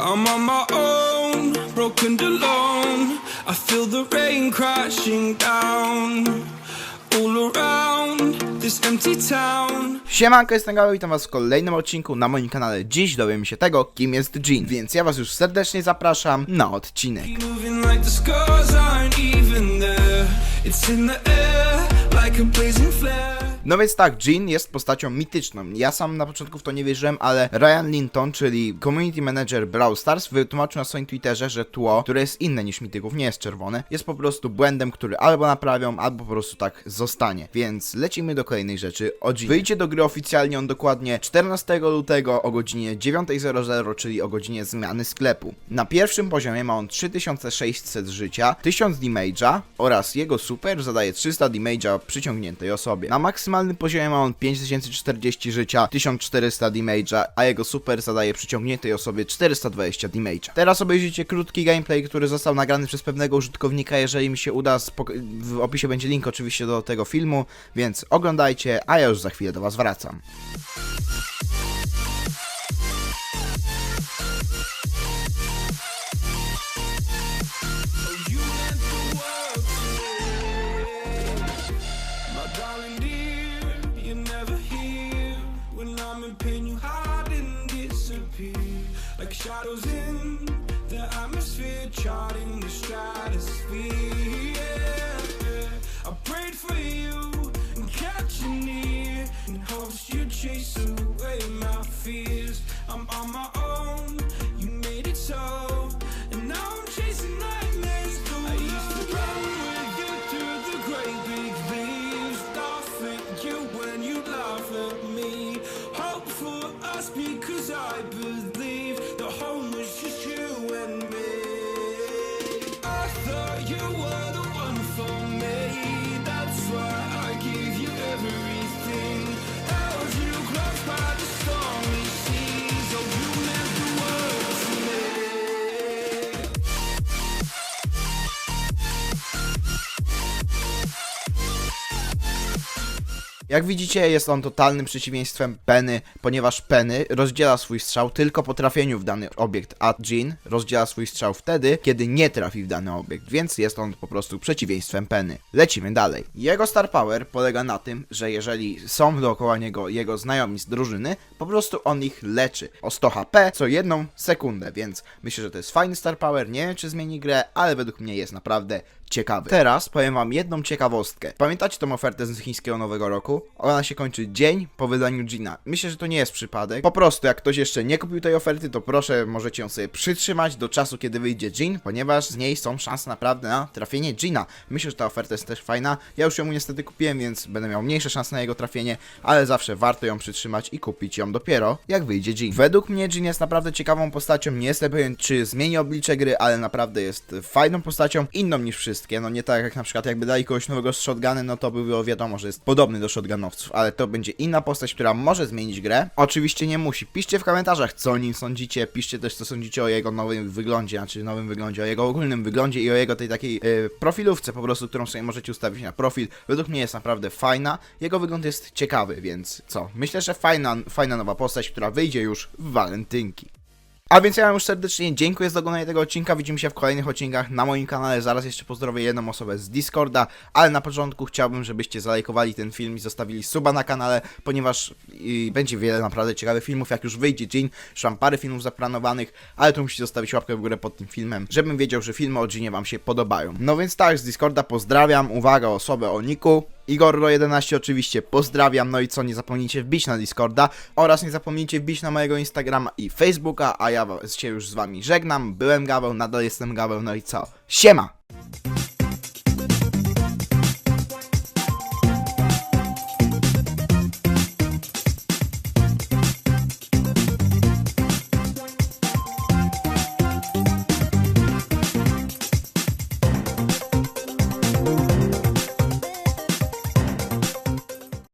I'm on my own, broken and alone. I feel the rain crashing down all around this empty town. Siemanko, jestem Gaweł, witam was w kolejnym odcinku na moim kanale. Dziś dowiemy się tego, kim jest Jean, więc ja was już serdecznie zapraszam na odcinek. It's in the air like a blazing flare. No więc tak, Jean jest postacią mityczną. Ja sam na początku w to nie wierzyłem, ale Ryan Linton, czyli community manager Brawl Stars, wytłumaczył na swoim Twitterze, że tło, które jest inne niż mityków, nie jest czerwone, jest po prostu błędem, który albo naprawią, albo po prostu tak zostanie. Więc lecimy do kolejnej rzeczy o Jean. Wyjdzie do gry oficjalnie on dokładnie 14 lutego o godzinie 9.00, czyli o godzinie zmiany sklepu. Na pierwszym poziomie ma on 3600 życia, 1000 damage'a oraz jego super zadaje 300 damage'a przyciągniętej osobie. Na maksymalnym poziomie ma on 5040 życia, 1400 damage'a, a jego super zadaje przyciągniętej osobie 420 damage'a. Teraz obejrzyjcie krótki gameplay, który został nagrany przez pewnego użytkownika, jeżeli mi się uda, w opisie będzie link oczywiście do tego filmu, więc oglądajcie, a ja już za chwilę do was wracam. You hide and disappear. Like shadows in the atmosphere, charting the stratosphere. Yeah. Jak widzicie, jest on totalnym przeciwieństwem Penny, ponieważ Penny rozdziela swój strzał tylko po trafieniu w dany obiekt, a Jean rozdziela swój strzał wtedy, kiedy nie trafi w dany obiekt, więc jest on po prostu przeciwieństwem Penny. Lecimy dalej. Jego star power polega na tym, że jeżeli są dookoła niego jego znajomi z drużyny, po prostu on ich leczy o 100 HP co jedną sekundę, więc myślę, że to jest fajny star power, nie wiem czy zmieni grę, ale według mnie jest naprawdę ciekawy. Teraz powiem wam jedną ciekawostkę. Pamiętacie tą ofertę z chińskiego Nowego Roku? Ona się kończy dzień po wydaniu Gina. Myślę, że to nie jest przypadek. Po prostu, jak ktoś jeszcze nie kupił tej oferty, to proszę, możecie ją sobie przytrzymać do czasu, kiedy wyjdzie Jin, ponieważ z niej są szanse naprawdę na trafienie Gina. Myślę, że ta oferta jest też fajna. Ja już ją niestety kupiłem, więc będę miał mniejsze szanse na jego trafienie, ale zawsze warto ją przytrzymać i kupić ją dopiero, jak wyjdzie Jin. Według mnie Jin jest naprawdę ciekawą postacią. Nie jestem pewien, czy zmieni oblicze gry, ale naprawdę jest fajną postacią, inną niż wszystkie. No nie tak jak na przykład jakby dali kogoś nowego z shotguny, no to by było wiadomo, że jest podobny do shotgunowców, ale to będzie inna postać, która może zmienić grę. Oczywiście nie musi. Piszcie w komentarzach, co o nim sądzicie. Piszcie też, co sądzicie o jego nowym wyglądzie, znaczy nowym wyglądzie, o jego ogólnym wyglądzie i o jego tej takiej e, profilówce po prostu, którą sobie możecie ustawić na profil. Według mnie jest naprawdę fajna. Jego wygląd jest ciekawy, więc co? Myślę, że fajna, fajna nowa postać, która wyjdzie już w walentynki. A więc ja wam już serdecznie dziękuję za oglądanie tego odcinka. Widzimy się w kolejnych odcinkach na moim kanale. Zaraz jeszcze pozdrowię jedną osobę z Discorda, ale na początku chciałbym, żebyście zalajkowali ten film i zostawili suba na kanale, ponieważ będzie wiele naprawdę ciekawych filmów. Jak już wyjdzie dzień, już mam parę filmów zaplanowanych, ale to musicie zostawić łapkę w górę pod tym filmem, żebym wiedział, że filmy o Ginie wam się podobają. No więc tak, z Discorda pozdrawiam. Uwaga, osobę o Niku. Igorro11 oczywiście pozdrawiam, no i co, nie zapomnijcie wbić na Discorda oraz nie zapomnijcie wbić na mojego Instagrama i Facebooka, a ja się już z wami żegnam, byłem Gaweł, nadal jestem Gaweł, no i co, siema!